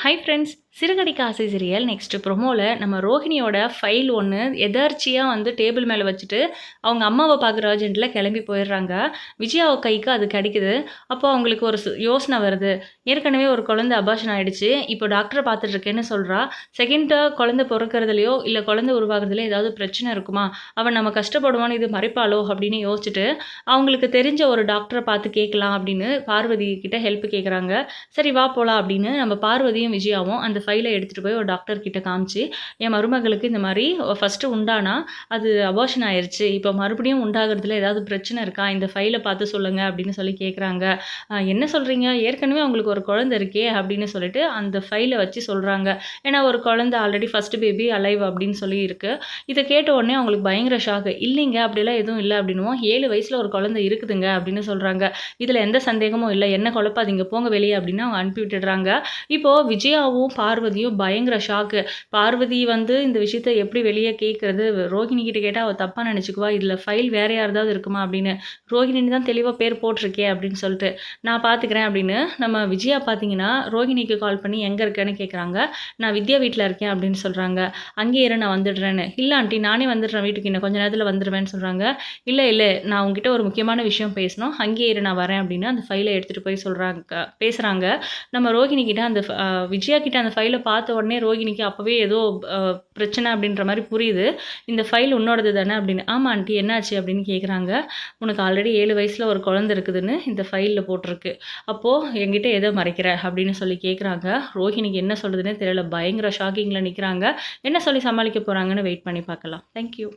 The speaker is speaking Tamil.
ஹை ஃப்ரெண்ட்ஸ் சிறுகடிக்கு ஆசை சிரியல் நெக்ஸ்ட் ப்ரொமோவில் நம்ம ரோஹிணியோட ஃபைல் ஒன்று எதர்ச்சியாக வந்து டேபிள் மேலே வச்சுட்டு அவங்க அம்மாவை பார்க்குற அர்ஜென்ட்டில் கிளம்பி போயிடுறாங்க. விஜயாவை கைக்கு அது கிடைக்குது. அப்போ அவங்களுக்கு ஒரு யோசனை வருது. ஏற்கனவே ஒரு குழந்தை அபாஷன் ஆகிடுச்சு இப்போ டாக்டரை பார்த்துட்ருக்கேன்னு சொல்கிறா செகண்டாக குழந்தை பிறக்கிறதுலையோ இல்லை குழந்தை உருவாகிறதுலையோ ஏதாவது பிரச்சனை இருக்குமா? அவன் நம்ம கஷ்டப்படுவான்னு இது மறைப்பாளோ அப்படின்னு யோசிச்சுட்டு அவங்களுக்கு தெரிஞ்ச ஒரு டாக்டரை பார்த்து கேட்கலாம் அப்படின்னு பார்வதி கிட்ட ஹெல்ப் கேட்குறாங்க சரி வா போகலாம் அப்படின்னு நம்ம பார்வதியும் விஜயாவும் அந்த ஃபைலை எடுத்துகிட்டு போய் ஒரு டாக்டர் கிட்ட காமிச்சு என் மருமகளுக்கு இந்த மாதிரி ஃபஸ்ட்டு உண்டானா அது அபார்ஷன் ஆயிடுச்சு இப்போ மறுபடியும் உண்டாகிறதுல ஏதாவது பிரச்சனை இருக்கா? இந்த ஃபைலை பார்த்து சொல்லுங்கள் அப்படின்னு சொல்லி கேட்குறாங்க என்ன சொல்கிறீங்க ஏற்கனவே அவங்களுக்கு ஒரு குழந்தை இருக்கே அப்படின்னு சொல்லிட்டு அந்த ஃபைலை வச்சு சொல்கிறாங்க ஏன்னா ஒரு குழந்தை ஆல்ரெடி ஃபஸ்ட்டு பேபி அலைவ் அப்படின்னு சொல்லி இருக்குது இதை கேட்ட உடனே அவங்களுக்கு பயங்கர ஷாக்கு இல்லைங்க அப்படிலாம் எதுவும் இல்லை அப்படின்னுவோம் ஏழு வயசில் ஒரு குழந்தை இருக்குதுங்க அப்படின்னு சொல்கிறாங்க இதில் எந்த சந்தேகமும் இல்லை. என்ன குழப்பாதீங்க போங்க வெளியே அப்படின்னு அவங்க அனுப்பி விட்டுடுறாங்க. இப்போது விஜயாவும் பார்வதியும் பயங்கர ஷாக்கு பார்வதி வந்து இந்த விஷயத்த எப்படி வெளியே கேட்குறது ரோஹிணி கிட்ட கேட்டால் அவள் தப்பாக நினச்சிக்குவா. இதில் ஃபைல் வேற யாராவது இருக்குமா? அப்படின்னு. ரோஹிணின்னு தான் தெளிவாக பேர் போட்டிருக்கே அப்படின்னு சொல்லிட்டு நான் பார்த்துக்கிறேன் அப்படின்னு. நம்ம விஜயா பார்த்தீங்கன்னா ரோஹிணிக்கு கால் பண்ணி எங்கே இருக்கேன்னு கேட்குறாங்க நான் வித்யா வீட்டில் இருக்கேன் அப்படின்னு சொல்கிறாங்க அங்கே இரு நான் வந்துடுறேன்னு. இல்லை ஆண்டி நானே வந்துடுறேன் வீட்டுக்கு. இன்னும் கொஞ்ச நேரத்தில் வந்துடுவேன்னு சொல்கிறாங்க இல்லை இல்லை. நான் உங்ககிட்ட ஒரு முக்கியமான விஷயம் பேசணும். அங்கேயே இரு நான் வரேன் அப்படின்னு அந்த ஃபைலை எடுத்துகிட்டு போய் சொல்கிறாங்க பேசுகிறாங்க நம்ம ரோஹிணி கிட்ட அந்த ஃப- விஜயா கிட்ட அந்த ஃபைலை பார்த்த உடனே ரோகிணிக்கு அப்போவே ஏதோ பிரச்சனை அப்படின்ற மாதிரி புரியுது. இந்த ஃபைல் உன்னோடது தானே அப்படின்னு. ஆமாம் ஆண்டி என்னாச்சு அப்படின்னு கேட்குறாங்க உனக்கு ஆல்ரெடி ஏழு வயசில் ஒரு குழந்தை இருக்குதுன்னு இந்த ஃபைலில் போட்டிருக்கு. அப்போது என்கிட்ட எதை மறைக்கிற அப்படின்னு சொல்லி கேட்குறாங்க ரோஹிணிக்கு என்ன சொல்கிறதுனே தெரியல. பயங்கர ஷாக்கிங்கில் நிற்கிறாங்க என்ன சொல்லி சமாளிக்க போகிறாங்கன்னு வெயிட் பண்ணி பார்க்கலாம். தேங்க்யூ